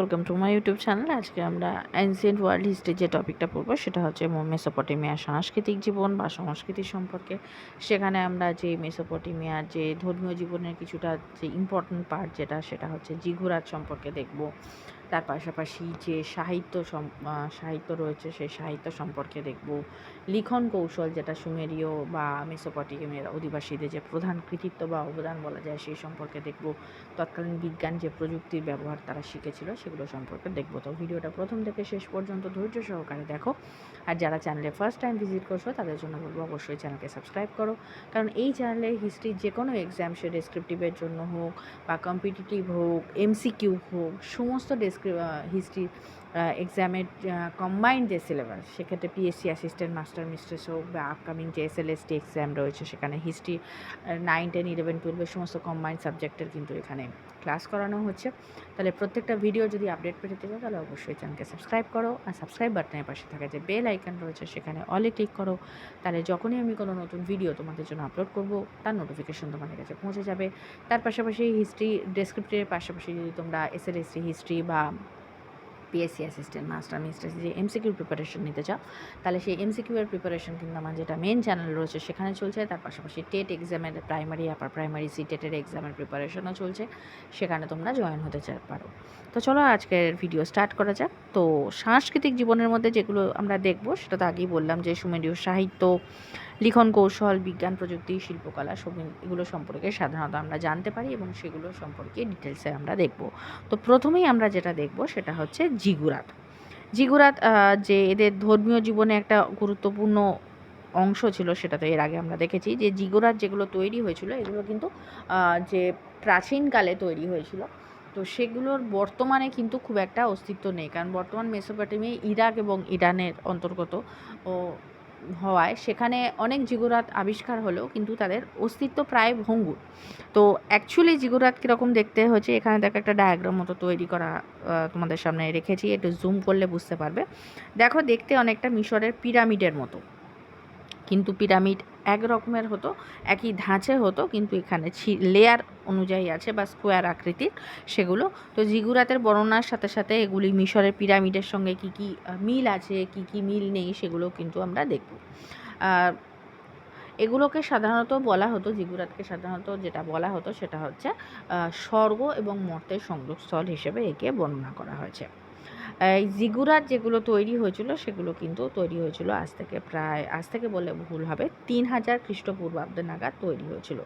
Welcome to my YouTube channel আজকে আমরা ancient world history যে টপিকটা পড়ব, সেটা হচ্ছে মেসোপটেমিয়ার সাংস্কৃতিক জীবন বা সংস্কৃতি সম্পর্কে। সেখানে আমরা যে মেসোপটেমিয়ার যে ধর্মীয় জীবনের কিছুটা যে ইম্পর্ট্যান্ট পার্ট যেটা, সেটা হচ্ছে জিগুরাত সম্পর্কে দেখব। তার পাশাপাশি যে সাহিত্য সাহিত্য রয়েছে, সেই সাহিত্য সম্পর্কে দেখব। লিখন কৌশল যেটা সুমেরীয় বা মেসোপটেমিয়ার অধিবাসীদের যে প্রধান কৃতিত্ব বা অবদান বলা যায়, সেই সম্পর্কে দেখব। তৎকালীন বিজ্ঞান যে প্রযুক্তির ব্যবহার তারা শিখেছিল, সেগুলো সম্পর্কে দেখব। তো ভিডিওটা প্রথম থেকে শেষ পর্যন্ত ধৈর্য সহকারে দেখো। আর যারা চ্যানেলে ফার্স্ট টাইম ভিজিট করছ, তাদের জন্য বলব অবশ্যই চ্যানেলকে সাবস্ক্রাইব করো। কারণ এই চ্যানেলে হিস্ট্রির যে কোনো এক্সাম সে ডেসক্রিপটিভের জন্য হোক বা কম্পিটিটিভ হোক এমসিকিউ হোক, সমস্ত ডেসক্রি হিস্ট্রি এক্সামের কম্বাইন্ড যে সিলেবাস সেক্ষেত্রে পিএসসি অ্যাসিস্ট্যান্ট মাস্টার মিস্ট্রেস হোক বা আপকামিং যে S L S T exam রয়েছে, সেখানে হিস্ট্রি নাইন টেন ইলেভেন টুয়েলভের সমস্ত কম্বাইন্ড সাবজেক্টের কিন্তু এখানে ক্লাস করানো হচ্ছে। তাহলে প্রত্যেকটা ভিডিও যদি আপডেট পেতে চাও, তাহলে অবশ্যই চ্যানেলকে সাবস্ক্রাইব করো আর সাবস্ক্রাইব বাটনের পাশে থাকা যে বেল আইকন রয়েছে, সেখানে অলে ক্লিক করো। তাহলে যখনই আমি কোনো নতুন ভিডিও তোমাদের জন্য আপলোড করব, তার নোটিফিকেশন তোমাদের কাছে পৌঁছে যাবে। তার পাশাপাশি হিস্ট্রি ডেসক্রিপ্টিভের পাশাপাশি যদি তোমরা এস এল এসটি হিস্ট্রি বা পিএসসি অ্যাসিস্ট্যান্ট, মাস্টার, মিস্টার যে এমসিকিউ প্রিপারেশন নিতে চাও, তাহলে সেই এমসিকিউ এর প্রিপারেশন কিন্তু আমার যেটা মেন চ্যানেল রয়েছে সেখানে চলছে। তার পাশাপাশি টেট এক্সামের প্রাইমারি আপার প্রাইমারি সি টেটের এক্সামের প্রিপারেশনও চলছে। সেখানে তোমরা জয়েন হতে পারো। তো চলো আজকের ভিডিও স্টার্ট করা যাক। তো সাংস্কৃতিক জীবনের মধ্যে যেগুলো আমরা দেখব, সেটা তো আগেই বললাম যে সুমেরীয় সাহিত্য লিখন কৌশল, বিজ্ঞান, প্রযুক্তি, শিল্পকলা এগুলো সম্পর্কে সাধারণত আমরা জানতে পারি এবং সেগুলো সম্পর্কে ডিটেলসে আমরা দেখব। তো প্রথমেই আমরা যেটা দেখব সেটা হচ্ছে জিগুরাত। জিগুরাত যে এদের ধর্মীয় জীবনে একটা গুরুত্বপূর্ণ অংশ ছিল সেটা তো এর আগে আমরা দেখেছি যে জিগুরাত যেগুলো তৈরি হয়েছিল এগুলো কিন্তু যে প্রাচীনকালে তৈরি হয়েছিল। তো সেগুলোর বর্তমানে কিন্তু খুব একটা অস্তিত্ব নেই। কারণ বর্তমান মেসোপটেমিয়া, ইরাক এবং ইরানের অন্তর্গত ও হওয়ায় সেখানে অনেক জিগুরাত আবিষ্কার হলো, কিন্তু তাদের অস্তিত্ব প্রায় ভঙ্গুর। তো অ্যাকচুয়ালি জিগুরাত কীরকম দেখতে হয়েছে, এখানে দেখো একটা ডায়াগ্রাম মতো তৈরি করা তোমাদের সামনে রেখেছি, একটু জুম করলে বুঝতে পারবে। দেখো দেখতে অনেকটা মিশরের পিরামিডের মতো। কিন্তু পিরামিড এক রকমের হতো, একই ধাঁচে হতো, কিন্তু এখানে লেয়ার অনুযায়ী আছে বা স্কোয়ার আকৃতির সেগুলো। তো জিগুরাতের বর্ণনার সাথে সাথে এগুলি মিশরের পিরামিডের সঙ্গে কি কি মিল আছে, কি কি মিল নেই সেগুলো কিন্তু আমরা দেখব। এগুলোকে সাধারণত বলা হতো জিগুরাতকে সাধারণত যেটা বলা হতো সেটা হচ্ছে স্বর্গ এবং মর্তের সংযোগস্থল হিসেবে একে বর্ণনা করা হয়েছে। এই জিগুরার যেগুলো তৈরি হয়েছিল, সেগুলো কিন্তু তৈরি হয়েছিল আজ থেকে প্রায়, আজ থেকে বলে ভুল হবে, তিন হাজার খ্রিস্টপূর্বাব্দে নাগাদ তৈরি হয়েছিল।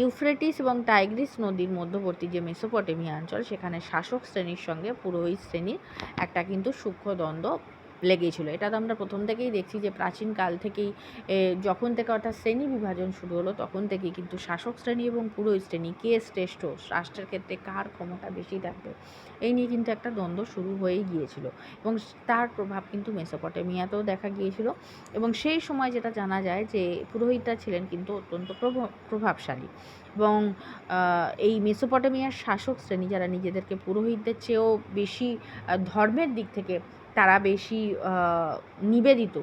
ইউফ্রেটিস এবং টাইগ্রিস নদীর মধ্যবর্তী যে মেসোপটেমিয়া অঞ্চল, সেখানে শাসক শ্রেণির সঙ্গে পুরোহিত শ্রেণির একটা কিন্তু সূক্ষ্ম দ্বন্দ্ব লেগেছিল এটা তো আমরা প্রথম থেকেই দেখছি যে প্রাচীন কাল থেকেই যখন থেকে অর্থাৎ শ্রেণি বিভাজন শুরু হলো, তখন থেকেই কিন্তু শাসক শ্রেণি এবং পুরোহিত শ্রেণি, কে শ্রেষ্ঠ, রাষ্ট্রের ক্ষেত্রে কার ক্ষমতা বেশি থাকবে, এই নিয়ে কিন্তু একটা দ্বন্দ্ব শুরু হয়েই গিয়েছিল। এবং তার প্রভাব কিন্তু মেসোপটেমিয়াতেও দেখা গিয়েছিল। এবং সেই সময় যেটা জানা যায় যে পুরোহিতরা ছিলেন কিন্তু অত্যন্ত প্রভ- প্রভাবশালী। এবং এই মেসোপটেমিয়ার শাসক শ্রেণি যারা নিজেদেরকে পুরোহিতদের চেয়েও বেশি ধর্মের দিক থেকে তারা বেশি নিবেদিত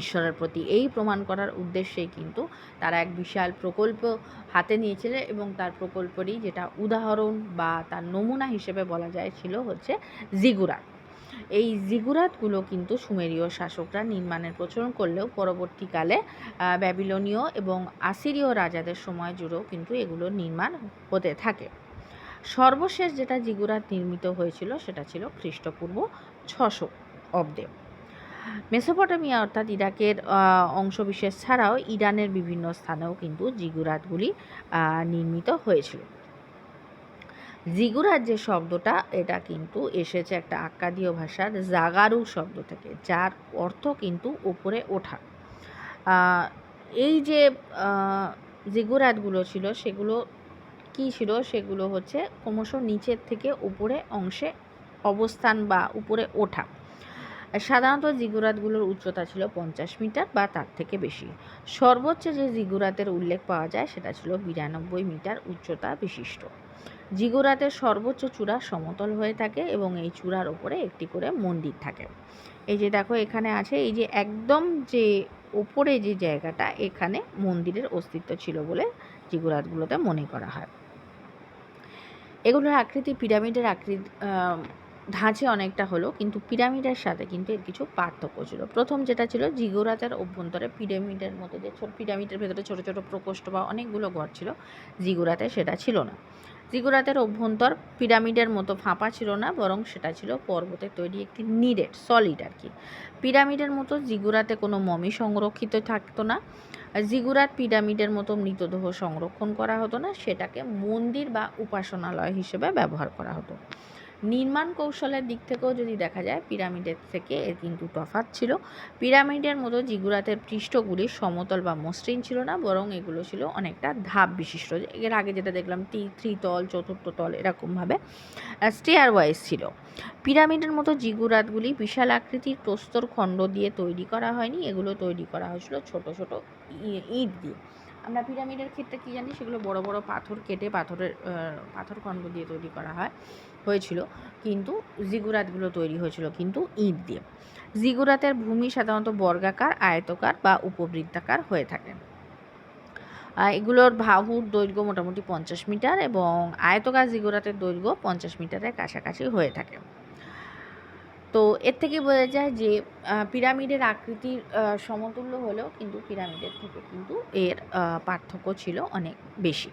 ঈশ্বরের প্রতি। এই প্রমাণ করার উদ্দেশ্যেই কিন্তু তারা এক বিশাল প্রকল্প হাতে নিয়েছিলেন এবং তার প্রকল্পেরই যেটা উদাহরণ বা তার নমুনা হিসেবে বলা যায় ছিল হচ্ছে জিগুরাত। এই জিগুরাতগুলো কিন্তু সুমেরীয় শাসকরা নির্মাণের প্রচলন করলেও পরবর্তীকালে ব্যাবিলনীয় এবং আসিরীয় রাজাদের সময় জুড়েও কিন্তু এগুলো নির্মাণ হতে থাকে। সর্বশেষ যেটা জিগুরাত নির্মিত হয়েছিল সেটা ছিল খ্রিস্টপূর্ব ছশো অব্দে। মেসোপটেমিয়া অর্থাৎ ইরাকের অংশবিশেষ ছাড়াও ইরানের বিভিন্ন স্থানেও কিন্তু জিগুরাতগুলি নির্মিত হয়েছিল। জিগুরাত যে শব্দটা, এটা কিন্তু এসেছে একটা আক্কাদীয় ভাষার জাগারু শব্দ থেকে, যার অর্থ কিন্তু ওপরে ওঠা। এই যে জিগুরাতগুলো ছিল, সেগুলো কি ছিল? সেগুলো হচ্ছে ক্রমশ নিচের থেকে উপরে অংশে অবস্থান বা উপরে ওঠা। সাধারণত জিগুরাতগুলোর উচ্চতা ছিল পঞ্চাশ মিটার বা তার থেকে বেশি। সর্বোচ্চ যে জিগুরাতের উল্লেখ পাওয়া যায় সেটা ছিল বিরানব্বই মিটার উচ্চতা বিশিষ্ট। জিগুরাতের সর্বোচ্চ চূড়া সমতল হয়ে থাকে এবং এই চূড়ার ওপরে একটি করে মন্দির থাকে। এই যে দেখো, এখানে আছে এই যে একদম যে ওপরে যে জায়গাটা, এখানে মন্দিরের অস্তিত্ব ছিল বলে জিগুরাতগুলোতে মনে করা হয়। এগুলোর আকৃতি, পিরামিডের আকৃতি ধাঁচে অনেকটা হলো, কিন্তু পিরামিডের সাথে কিন্তু এর কিছু পার্থক্য ছিল। প্রথম যেটা ছিল জিগোরাতের অভ্যন্তরে পিরামিডের মতো যে ছোট, পিরামিডের ভেতরে ছোট ছোট প্রকোষ্ঠ বা অনেকগুলো ঘর ছিল, জিগুরাতে সেটা ছিল না। জিগুরাতের অভ্যন্তর পিরামিডের মতো ফাঁপা ছিল না, বরং সেটা ছিল পর্বতের তৈরি একটি নিডেড, সলিড আর কি। পিরামিডের মতো জিগুরাতে কোনো মমি সংরক্ষিত থাকতো না। জিগুরাত পিরামিডের মতো মৃতদেহ সংরক্ষণ করা হতো না, সেটাকে মন্দির বা উপাসনালয় হিসেবে ব্যবহার করা হতো। নির্মাণ কৌশলের দিক থেকেও যদি দেখা যায়, পিরামিডের থেকে এর কিন্তু তফাৎ ছিল। পিরামিডের মতো জিগুরাতের পৃষ্ঠগুলি সমতল বা মসৃণ ছিল না, বরং এগুলো ছিল অনেকটা ধাপ বিশিষ্ট। এর আগে যেটা দেখলাম, তি, ত্রিতল, চতুর্থ তল এরকমভাবে স্টেয়ার ওয়াইজ ছিল। পিরামিডের মতো জিগুরাতগুলি বিশাল আকৃতির প্রস্তর খণ্ড দিয়ে তৈরি করা হয়নি। এগুলো তৈরি করা হয়েছিল ছোট ছোট ইট দিয়ে। আমরা পিরামিডের ক্ষেত্রে কী জানি, সেগুলো বড় বড় পাথর কেটে পাথরের পাথর খণ্ড দিয়ে তৈরি করা হয়, হয়েছিল। কিন্তু জিগুরাতগুলো তৈরি হয়েছিল কিন্তু ইট দিয়ে। জিগুরাতের ভূমি সাধারণত বর্গাকার, আয়তকার বা উপবৃত্তাকার হয়ে থাকে। এগুলোর বাহুর দৈর্ঘ্য মোটামুটি পঞ্চাশ মিটার এবং আয়তকার জিগুরাতের দৈর্ঘ্য পঞ্চাশ মিটারের কাছাকাছি হয়ে থাকে। তো এর থেকে বোঝা যায় যে পিরামিডের আকৃতির সমতুল্য হলেও কিন্তু পিরামিডের থেকে কিন্তু এর পার্থক্য ছিল অনেক বেশি।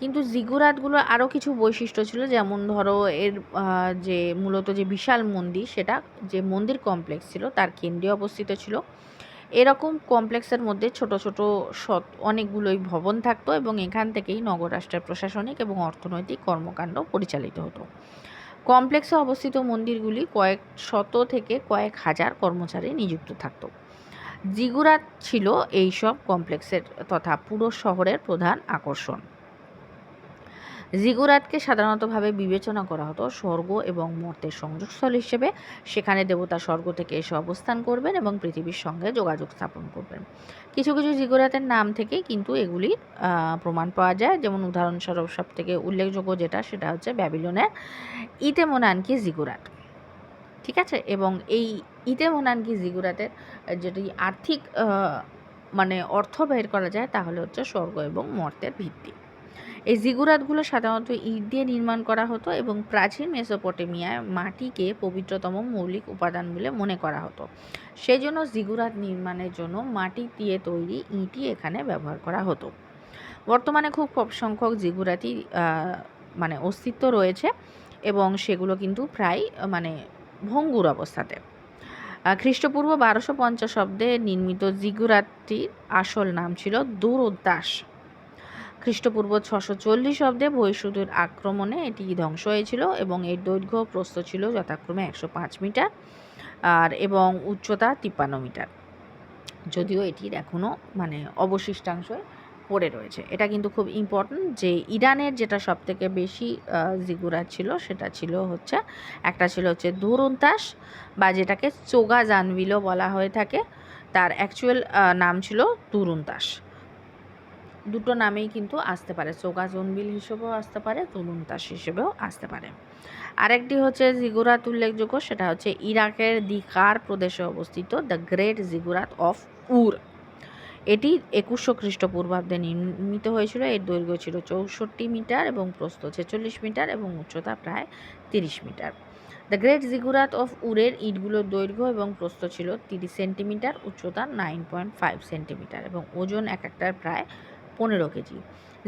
কিন্তু জিগুরাতগুলোর আরও কিছু বৈশিষ্ট্য ছিল, যেমন ধরো এর যে মূলত যে বিশাল মন্দির, সেটা যে মন্দির কমপ্লেক্স ছিল, তার কেন্দ্রে অবস্থিত ছিল। এরকম কমপ্লেক্সের মধ্যে ছোট ছোট সৎ, অনেকগুলোই ভবন থাকতো এবং এখান থেকেই নগর রাষ্ট্রের প্রশাসনিক এবং অর্থনৈতিক কর্মকাণ্ড পরিচালিত হতো। কমপ্লেক্সে অবস্থিত মন্দিরগুলি কয়েক শত থেকে কয়েক হাজার কর্মচারী নিযুক্ত থাকত। জিগুরাত ছিল এইসব কমপ্লেক্সের তথা পুরো শহরের প্রধান আকর্ষণ। জিগুরাতকে সাধারণতভাবে বিবেচনা করা হতো স্বর্গ এবং মর্তের সংযোগস্থল হিসেবে। সেখানে দেবতা স্বর্গ থেকে এসে অবস্থান করবেন এবং পৃথিবীর সঙ্গে যোগাযোগ স্থাপন করবেন। কিছু কিছু জিগুরাতের নাম থেকেই কিন্তু এগুলি প্রমাণ পাওয়া যায়। যেমন উদাহরণস্বরূপ সব থেকে উল্লেখযোগ্য যেটা, সেটা হচ্ছে ব্যাবিলনের ইতেমোনানকি জিগুরাত ঠিক আছে? এবং এই ইতেমোনানকি জিগুরাতের যেটি আর্থিক মানে অর্থ বের করা যায়, তাহলে হচ্ছে স্বর্গ এবং মর্তের ভিত্তি। এই জিগুরাতগুলো সাধারণত ইট দিয়ে নির্মাণ করা হতো এবং প্রাচীন মেসোপটেমিয়ায় মাটিকে পবিত্রতম মৌলিক উপাদান বলে মনে করা হতো। সেই জন্য জিগুরাত নির্মাণের জন্য মাটি দিয়ে তৈরি ইটই এখানে ব্যবহার করা হতো। বর্তমানে খুব কম সংখ্যক জিগুরাতি মানে অস্তিত্ব রয়েছে এবং সেগুলো কিন্তু প্রায় মানে ভঙ্গুর অবস্থাতে। খ্রিস্টপূর্ব বারোশো পঞ্চাশাব্দে নির্মিত জিগুরাতটির আসল নাম ছিল দুরোদ্দাস খ্রিস্টপূর্ব ছশো চল্লিশ অব্দে বৈশুদের আক্রমণে এটি ধ্বংস হয়েছিল এবং এর দৈর্ঘ্য প্রস্থ ছিল যথাক্রমে একশো পাঁচ মিটার, আর এবং উচ্চতা তিপ্পান্ন মিটার। যদিও এটির এখনও মানে অবশিষ্টাংশ পড়ে রয়েছে। এটা কিন্তু খুব ইম্পর্ট্যান্ট যে ইরানের যেটা সব থেকে বেশি জিগুরা ছিল সেটা ছিল হচ্ছে, একটা ছিল হচ্ছে দুরন্তাস বা যেটাকে চোগা জানবিলও বলা হয়ে থাকে। তার অ্যাকচুয়াল নাম ছিল তুরুন্তাস দুটো নামেই কিন্তু আসতে পারে। চোগা জনবিল হিসেবেও আসতে পারে তুলুনতাস হিসেবেও আসতে পারে। আরেকটি হচ্ছে জিগুরাত উল্লেখযোগ্য, সেটা হচ্ছে ইরাকের দিকার প্রদেশে অবস্থিত the great ziggurat of Ur. এটি একুশশো খ্রিস্টপূর্বাব্দে নির্মিত হয়েছিল। এর দৈর্ঘ্য ছিল চৌষট্টি মিটার এবং প্রস্থ ছেচল্লিশ মিটার এবং উচ্চতা প্রায় তিরিশ metre. The great ziggurat of উরের ইটগুলোর দৈর্ঘ্য এবং প্রস্থ ছিল তিরিশ সেন্টিমিটার, উচ্চতা নাইন পয়েন্ট ফাইভ সেন্টিমিটার এবং ওজন এক একটার প্রায় পনেরো কেজি।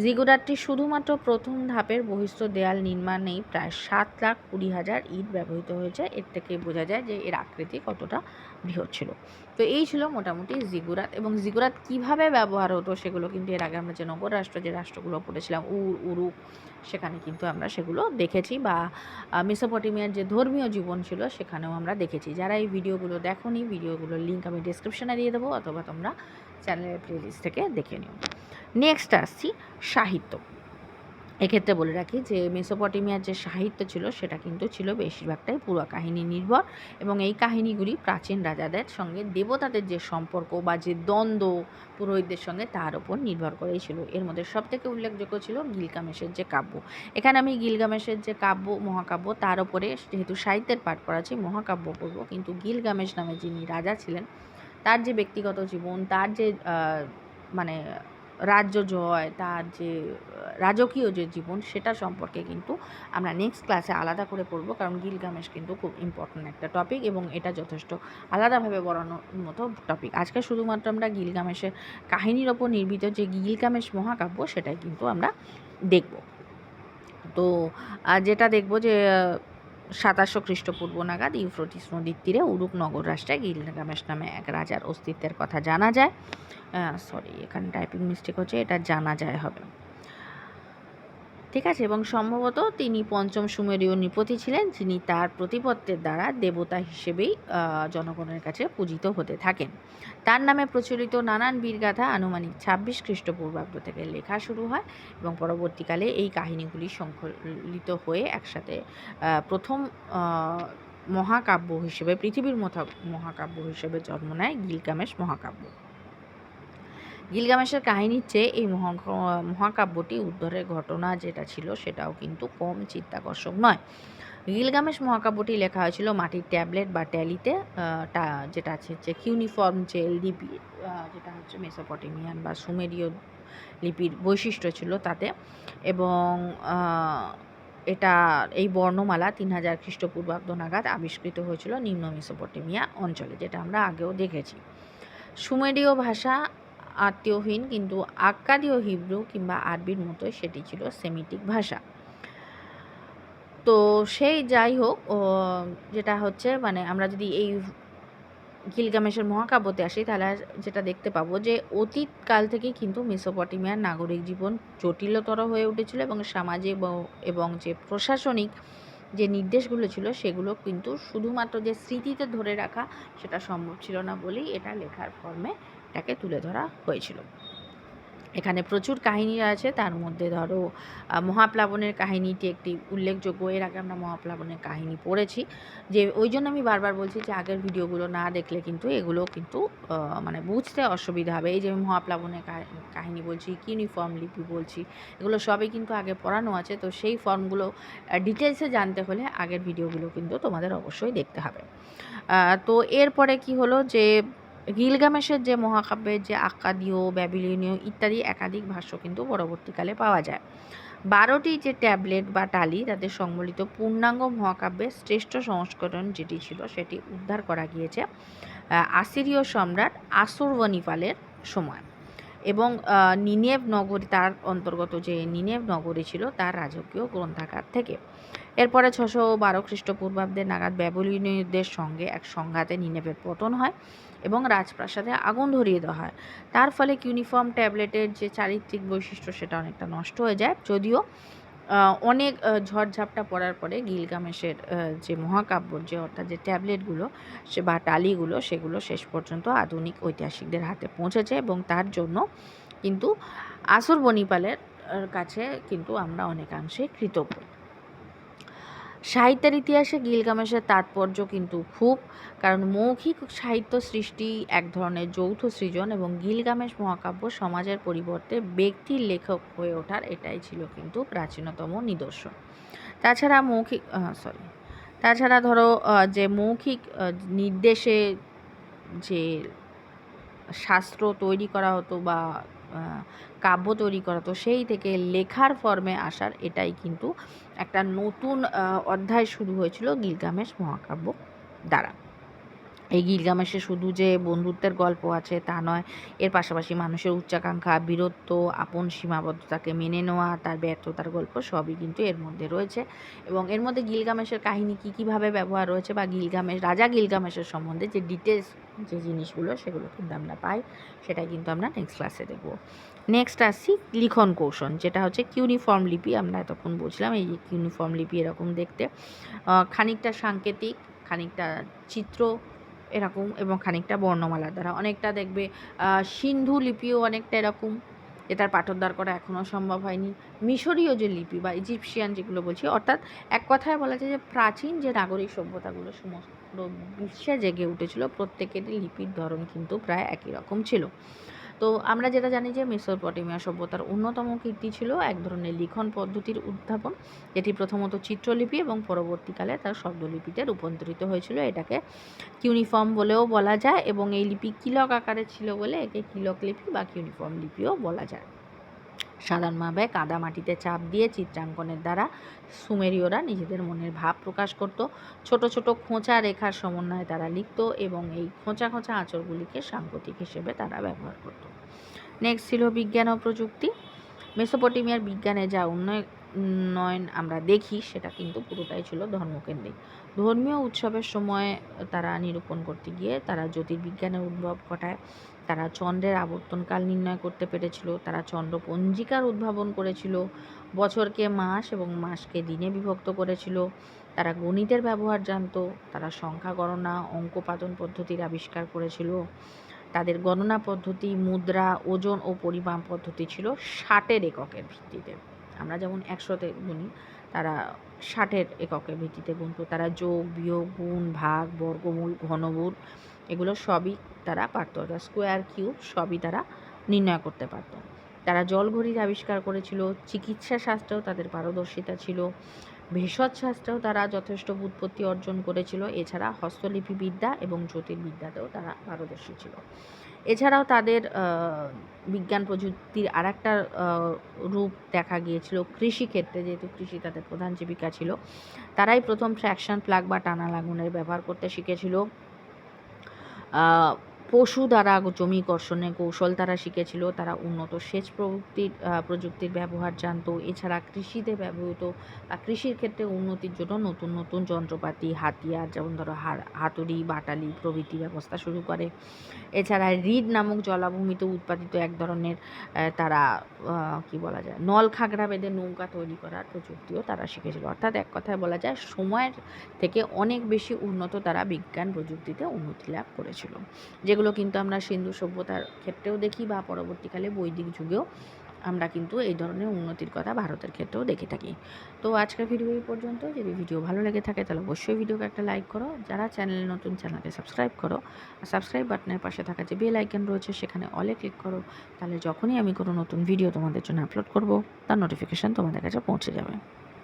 জিগুরাটটি শুধুমাত্র প্রথম ধাপের বহিস্থ দেয়াল নির্মাণেই প্রায় সাত লাখ কুড়ি হাজার ইট ব্যবহৃত হয়েছে। এর থেকে বোঝা যায় যে এর আকৃতি কতটা বৃহৎ ছিল। তো এই ছিল মোটামুটি জিগুরাত এবং জিগুরাত কীভাবে ব্যবহার হতো সেগুলো কিন্তু এর আগে আমরা যে নগর রাষ্ট্র, যে রাষ্ট্রগুলো পড়েছিলাম, উর, উরু, সেখানে কিন্তু আমরা সেগুলো দেখেছি বা মেসোপটেমিয়ার যে ধর্মীয় জীবন ছিল সেখানেও আমরা দেখেছি। যারা এই ভিডিওগুলো দেখো ভিডিওগুলোর লিঙ্ক আমি ডিসক্রিপশানে দিয়ে দেবো, অথবা তোমরা চ্যানেলের প্লেলিস্ট থেকে দেখে নিও। নেক্সট আসছি সাহিত্য। এক্ষেত্রে বলে রাখি যে, মেসোপটেমিয়ার যে সাহিত্য ছিল, সেটা কিন্তু ছিল বেশিরভাগটাই পুরো কাহিনী নির্ভর এবং এই কাহিনীগুলি প্রাচীন রাজাদের সঙ্গে দেবতাদের যে সম্পর্ক বা যে দ্বন্দ্ব পুরোহিতদের সঙ্গে তার ওপর নির্ভর করেই ছিল। এর মধ্যে সবথেকে উল্লেখযোগ্য ছিল গিলগামেশের যে কাব্য। এখানে আমি গিলগামেশের যে কাব্য, মহাকাব্য, তার ওপরে যেহেতু সাহিত্যের পাঠ করাচ্ছি মহাকাব্য পড়ব, কিন্তু গিলগামেশ নামে যিনি রাজা ছিলেন তার যে ব্যক্তিগত জীবন, তার যে মানে রাজ্য জয়, তার যে, রাজকীয় যে জীবন, সেটা সম্পর্কে কিন্তু আমরা নেক্সট ক্লাসে আলাদা করে পড়ব। কারণ গিলগামেশ কিন্তু খুব ইম্পর্ট্যান্ট একটা টপিক এবং এটা যথেষ্ট আলাদাভাবে বড়ানোর মতো টপিক আজকে শুধুমাত্র আমরা গিলগামেশের কাহিনীর ওপর নির্মিত যে গিলগামেশ মহাকাব্য, সেটাই কিন্তু আমরা দেখব। তো যেটা দেখব যে সাতাশশো খ্রিস্টপূর্ব নাগাদ ইউফ্রোটিস নদীর তীরে উরুক নগর রাষ্ট্রে গিলগামেশ নামে এক রাজার অস্তিত্বের কথা জানা যায়। সরি এখানে টাইপিং মিস্টেক হচ্ছে, এটা জানা যায় হবে। ঠিক আছে? এবং সম্ভবত তিনি পঞ্চম সুমেরীয় নৃপতি ছিলেন, যিনি তার প্রতিপত্তের দ্বারা দেবতা হিসেবেই জনগণের কাছে পূজিত হতে থাকেন। তার নামে প্রচলিত নানান বীরগাথা আনুমানিক ছাব্বিশ খ্রিস্টপূর্বাব্দ থেকে লেখা শুরু হয় এবং পরবর্তীকালে এই কাহিনীগুলি সংকলিত হয়ে একসাথে প্রথম মহাকাব্য হিসেবে, পৃথিবীর মহাকাব্য হিসেবে জন্ম নেয় গিলগামেশ মহাকাব্য। গিলগামেশের কাহিনীর চেয়ে এই মহা- মহাকাব্যটি উদ্ধারের ঘটনা যেটা ছিল সেটাও কিন্তু কম চিত্তাকর্ষক নয়। গিলগামেশ মহাকাব্যটি লেখা হয়েছিল মাটির ট্যাবলেট বা ট্যালিতে যেটা আছে হচ্ছে কিউনিফর্ম যে লিপি যেটা হচ্ছে মেসোপটেমিয়ান বা সুমেরীয় লিপির বৈশিষ্ট্য ছিল তাতে। এবং এটা, এই বর্ণমালা তিন হাজার খ্রিস্টপূর্বাব্দ নাগাদ আবিষ্কৃত হয়েছিল নিম্ন মেসোপটেমিয়া অঞ্চলে, যেটা আমরা আগেও দেখেছি। সুমেরীয় ভাষা আত্মীয়হীন কিন্তু আক্কাদীয় হিব্রু কিংবা আরবির মতোই সেটি ছিল সেমিটিক ভাষা। তো সেই যাই হোক যেটা হচ্ছে মানে আমরা যদি এই গিলগামেশের মহাকাব্যতে আসি তাহলে যেটা দেখতে পাবো যে অতীতকাল থেকেই কিন্তু মেসোপটেমিয়ার নাগরিক জীবন জটিলতর হয়ে উঠেছিল এবং সামাজিক এবং যে প্রশাসনিক যে নির্দেশগুলো ছিল সেগুলো কিন্তু শুধুমাত্র যে স্মৃতিতে ধরে রাখা সেটা সম্ভব ছিল না বলেই এটা লেখার ফর্মে এটাকে তুলে ধরা হয়েছিল। এখানে প্রচুর কাহিনী আছে তার মধ্যে ধরো মহাপ্লাবনের কাহিনীটি একটি উল্লেখযোগ্য। এর আগে আমরা মহাপ্লাবনের কাহিনী পড়েছি। যে ওই জন্য আমি বারবার বলছি যে, আগের ভিডিওগুলো না দেখলে কিন্তু এগুলো কিন্তু মানে বুঝতে অসুবিধা হবে। এই যে আমি মহাপ্লাবনের কাহি- কাহিনী বলছি ইউনিফর্ম লিপি বলছি, এগুলো সবই কিন্তু আগে পড়ানো আছে। তো সেই ফর্মগুলো ডিটেলসে জানতে হলে আগের ভিডিওগুলো কিন্তু তোমাদের অবশ্যই দেখতে হবে। তো এরপরে কি হলো যে গিলগামেশের যে মহাকাব্যের যে আক্কাদীয় ব্যাবিলনীয় ইত্যাদি একাধিক ভাষ্য কিন্তু পরবর্তীকালে পাওয়া যায়। বারোটি যে ট্যাবলেট বা টালি তাদের সংবলিত পূর্ণাঙ্গ মহাকাব্যের শ্রেষ্ঠ সংস্করণ যেটি ছিল সেটি উদ্ধার করা গিয়েছে আসিরীয় সম্রাট আসুরবনিপালের সময়। এবং নিনেভ নগরী, তার অন্তর্গত যে নিনেভ নগরী ছিল, তার রাজকীয় গ্রন্থাগার থেকে। এরপরে ছশো বারো খ্রিস্টপূর্বাব্দে নাগাদ ব্যাবলিনীয়দের সঙ্গে এক সংঘাতে নিনেভের পতন হয়। এবং রাজপ্রাসাদে আগুন ধরিয়ে দেওয়া হয়। তার ফলে ইউনিফর্ম ট্যাবলেটের যে চারিত্রিক বৈশিষ্ট্য সেটা অনেকটা নষ্ট হয়ে যায়। যদিও অনেক ঝড়ঝাপটা পড়ার পরে গিলগামেশের যে মহাকাব্য যে অর্থাৎ যে ট্যাবলেটগুলো সে বা টালিগুলো, সেগুলো শেষ পর্যন্ত আধুনিক ঐতিহাসিকদের হাতে পৌঁছেছে এবং তার জন্য কিন্তু আসুর বনিপালের কাছে কিন্তু আমরা অনেকাংশে কৃতজ্ঞ। সাহিত্যের ইতিহাসে গিলগামেশের তাৎপর্য কিন্তু খুব, কারণ মৌখিক সাহিত্য সৃষ্টি, এক ধরনের যৌথ সৃজন এবং গিলগামেশ মহাকাব্য সমাজের পরিবর্তে ব্যক্তির লেখক হয়ে ওঠার এটাই ছিল কিন্তু প্রাচীনতম নিদর্শন। তাছাড়া মৌখিক সরি তাছাড়া ধরো যে মৌখিক নির্দেশে যে শাস্ত্র তৈরি করা হতো বা কাব্য তৈরি করা। তো সেই থেকে লেখার ফর্মে আসার এটাই কিন্তু একটা নতুন অধ্যায় শুরু হয়েছিল গিলগামেশ মহাকাব্য দ্বারা। এই গিলগামেশে শুধু যে বন্ধুত্বের গল্প আছে তা নয়, এর পাশাপাশি মানুষের উচ্চাকাঙ্ক্ষা, বীরত্ব, আপন সীমাবদ্ধতাকে মেনে নেওয়া, তার ব্যর্থতার গল্প সবই কিন্তু এর মধ্যে রয়েছে। এবং এর মধ্যে গিলগামেশের কাহিনী কী কীভাবে ব্যবহার রয়েছে বা গিলগামেশ রাজা গিলগামেশের সম্বন্ধে যে ডিটেলস যে জিনিসগুলো, সেগুলো কিন্তু আমরা পাই, সেটাই কিন্তু আমরা নেক্সট ক্লাসে দেখব। নেক্সট আসছি লিখন কৌশল, যেটা হচ্ছে কিউনিফর্ম লিপি, আমরা এতক্ষণ বলছিলাম এই কিউনিফর্ম লিপি এরকম দেখতে। খানিকটা সাংকেতিক, খানিকটা চিত্র এরকম এবং খানিকটা বর্ণমালার দ্বারা। অনেকটা দেখবে সিন্ধু লিপিও অনেকটা এরকম। এটার পাঠোদ্ধার করা এখনও সম্ভব হয়নি। মিশরীয় যে লিপি বা ইজিপশিয়ান যেগুলো বলছি, অর্থাৎ এক কথায় বলা যায় যে প্রাচীন যে নাগরিক সভ্যতাগুলো, সমস্ত বিশ্বে জেগে উঠেছিল, প্রত্যেকেরই লিপির ধরন কিন্তু প্রায় একই রকম ছিল। তো আমরা যেটা জানি যে মেসোপটেমিয়া সভ্যতার অন্যতম কীর্তি ছিল এক ধরনের লিখন পদ্ধতির উদ্ভাবন, যেটি প্রথমত চিত্রলিপি এবং পরবর্তীকালে তার শব্দলিপিতে রূপান্তরিত হয়েছিল। এটাকে কিউনিফর্ম বলেও বলা যায় এবং এই লিপি কিলক আকারে ছিল বলে একে কিলক লিপি বা কিউনিফর্ম লিপিও বলা যায়। সাধারণভাবে কাদা মাটিতে চাপ দিয়ে চিত্রাঙ্কনের দ্বারা সুমেরীয়রা নিজেদের মনের ভাব প্রকাশ করত। ছোট ছোট খোঁচা রেখার সমন্বয়ে তারা লিখত এবং এই খোঁচা খোঁচা আঁচড়গুলিকে সাংকেতিক হিসেবে তারা ব্যবহার করত। নেক্সট ছিল বিজ্ঞান ও প্রযুক্তি। মেসোপটেমিয়ার বিজ্ঞানে যা উন্নয়, উন্নয়ন আমরা দেখি সেটা কিন্তু পুরোটাই ছিল ধর্মকেন্দ্রিক। ধর্মীয় উৎসবের সময় তারা নিরূপণ করতে গিয়ে তারা জ্যোতির্বিজ্ঞানের উদ্ভব ঘটায়। তারা চন্দ্রের আবর্তনকাল নির্ণয় করতে পেরেছিল, তারা চন্দ্র পঞ্জিকার উদ্ভাবন করেছিল, বছরকে মাস এবং মাসকে দিনে বিভক্ত করেছিল, তারা গণিতের ব্যবহার জানতো, তারা সংখ্যা গণনা, অঙ্কপাদন পদ্ধতির আবিষ্কার করেছিল। তাদের গণনা পদ্ধতি, মুদ্রা, ওজন ও পরিমাপ পদ্ধতি ছিল ষাটের এককের ভিত্তিতে। আমরা যেমন একশোতে গুনি, তারা ষাটের এককের ভিত্তিতে গুনতো। তারা যোগ, বিয়োগ, গুণ, ভাগ, বর্গমূল, ঘনমূল এগুলো সবই তারা পারত। অর্থাৎ স্কোয়ার কিউব সবই তারা নির্ণয় করতে পারত। তারা জলঘড়ির আবিষ্কার করেছিল, চিকিৎসা শাস্ত্রেও তাদের পারদর্শিতা ছিল, ভেষজ শাস্ত্রেও তারা যথেষ্ট বুৎপত্তি অর্জন করেছিল। এছাড়া হস্তলিপিবিদ্যা এবং জ্যোতির্বিদ্যাতেও তারা পারদর্শী ছিল। এছাড়াও তাদের বিজ্ঞান প্রযুক্তির আর একটা রূপ দেখা গিয়েছিল কৃষিক্ষেত্রে যেহেতু কৃষি তাদের প্রধান জীবিকা ছিল, তারাই প্রথম ট্র্যাকশন প্লাগ বা টানা লাগুনের ব্যবহার করতে শিখেছিল। 啊 পশু দ্বারা জমি কর্ষণের কৌশল তারা শিখেছিল, তারা উন্নত সেচ প্রযুক্তির প্রযুক্তির ব্যবহার জানতো। এছাড়া কৃষিতে ব্যবহৃত বা কৃষির ক্ষেত্রে উন্নতির জন্য নতুন নতুন যন্ত্রপাতি, হাতিয়ার যেমন ধরো হাতুড়ি, বাটালি প্রভৃতি ব্যবস্থা শুরু করে। এছাড়া রিড নামক জলাভূমিতে উৎপাদিত এক ধরনের তারা কি বলা যায়, নল খাগড়া বেঁধে নৌকা তৈরি করার প্রযুক্তিও তারা শিখেছিল। অর্থাৎ এক কথায় বলা যায়, সময়ের থেকে অনেক বেশি উন্নত তারা বিজ্ঞান প্রযুক্তিতে উন্নতি লাভ করেছিল। যেগুলো কিন্তু আমরা সিন্ধু সভ্যতার ক্ষেত্রেও দেখি বা পরবর্তীকালে বৈদিক যুগেও আমরা কিন্তু এই ধরনের উন্নতির কথা ভারতের ক্ষেত্রেও দেখে থাকি। তো আজকের ভিডিও এই পর্যন্ত। যদি ভিডিও ভালো লেগে থাকে তাহলে অবশ্যই ভিডিওকে একটা লাইক করো। যারা চ্যানেল নতুন চ্যানেলকে সাবস্ক্রাইব করো। আর সাবস্ক্রাইব বাটনের পাশে থাকা যে বেল আইকন রয়েছে সেখানে অলে ক্লিক করো। তাহলে যখনই আমি কোনো নতুন ভিডিও তোমাদের জন্য আপলোড করব, তার নোটিফিকেশান তোমাদের কাছে পৌঁছে যাবে।